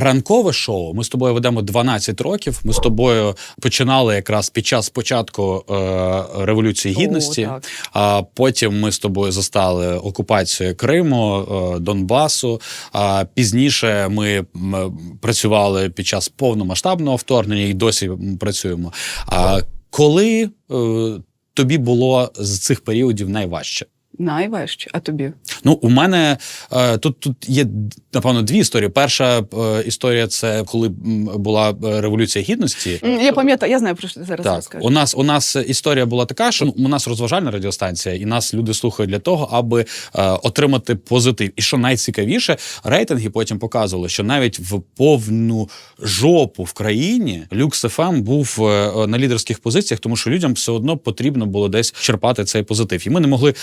ранкове шоу. Ми з тобою ведемо 12 років. Ми з тобою починали якраз під час початку е, революції гідності. так. А потім ми з тобою застали окупацію Криму, е, Донбасу. А пізніше ми працювали під час повномасштабного вторгнення і досі працюємо. А коли е, тобі було з цих періодів найважче? Найважче, а тобі? Ну, у мене е, тут, тут є напевно дві історії. Перша е, історія це коли була е, революція гідності. Я пам'ятаю, я знаю про що ти зараз Так, розкажеш. у нас у нас історія була така, що ну, у нас розважальна радіостанція, і нас люди слухають для того, аби отримати позитив. І що найцікавіше, рейтинги потім показували, що навіть в повну жопу в країні Люкс ФМ був е, на лідерських позиціях, тому що людям все одно потрібно було десь черпати цей позитив. І ми не могли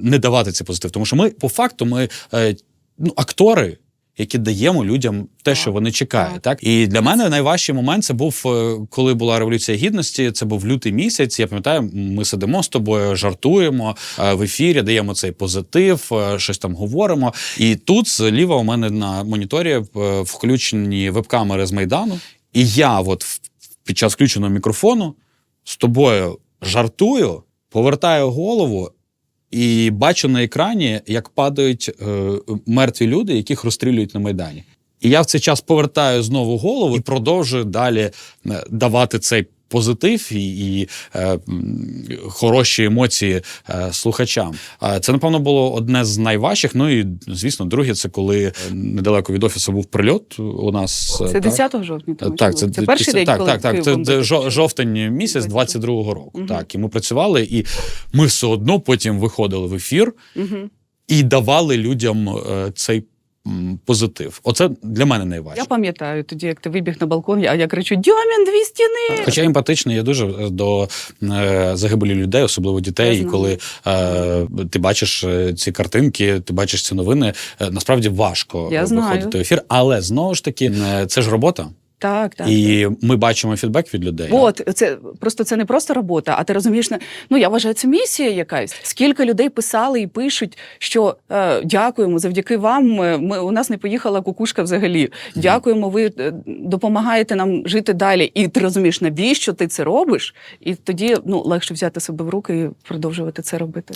не давати цей позитив, тому що ми по факту ми е, ну, актори. Які даємо людям те, що вони чекають, так. так і для мене найважчий момент це був е, коли була революція гідності. Це був лютий місяць. Я пам'ятаю, ми сидимо з тобою, жартуємо е, в ефірі, даємо цей позитив, щось там говоримо. І тут зліва у мене на моніторі включені веб-камери з майдану. І я, от під час включеного мікрофону, з тобою жартую, повертаю голову. І бачу на екрані, як падають е, мертві люди, яких розстрілюють на Майдані. І я в цей час повертаю знову голову і продовжую далі е, давати цей позитив і, і е, хороші емоції е, слухачам. Е, Це, напевно, було одне з найважчих. Ну і звісно, друге, це коли е, недалеко від офісу був прильот у нас. е, Це так. 10 жовтня. тому Так, це, це перший день, так, коли так, так. Це жовтень місяць 22. 22-го року. Мгм. Так, і ми працювали, і ми все одно потім виходили в ефір Мгм. і давали людям е, цей позитив. Оце для мене найважче. Я пам'ятаю тоді, як ти вибіг на балкон, я, я кричу: Дьомін, дві стіни! Хоча емпатичний, я дуже е, до е, загибелі людей, особливо дітей. І коли е, ти бачиш е, ці картинки, ти бачиш ці новини, е, насправді важко Я виходити знаю. в ефір. Але знову ж таки, е, це ж робота, Так, так. і ми бачимо фідбек від людей. От це просто це не просто робота, а ти розумієш, ну я вважаю, це місія якась. Скільки людей писали і пишуть, що е, дякуємо, завдяки вам. Ми, ми у нас не поїхала кукушка взагалі. Дякуємо, ви е, допомагаєте нам жити далі. І ти розумієш, навіщо ти це робиш? І тоді ну легше взяти себе в руки і продовжувати це робити.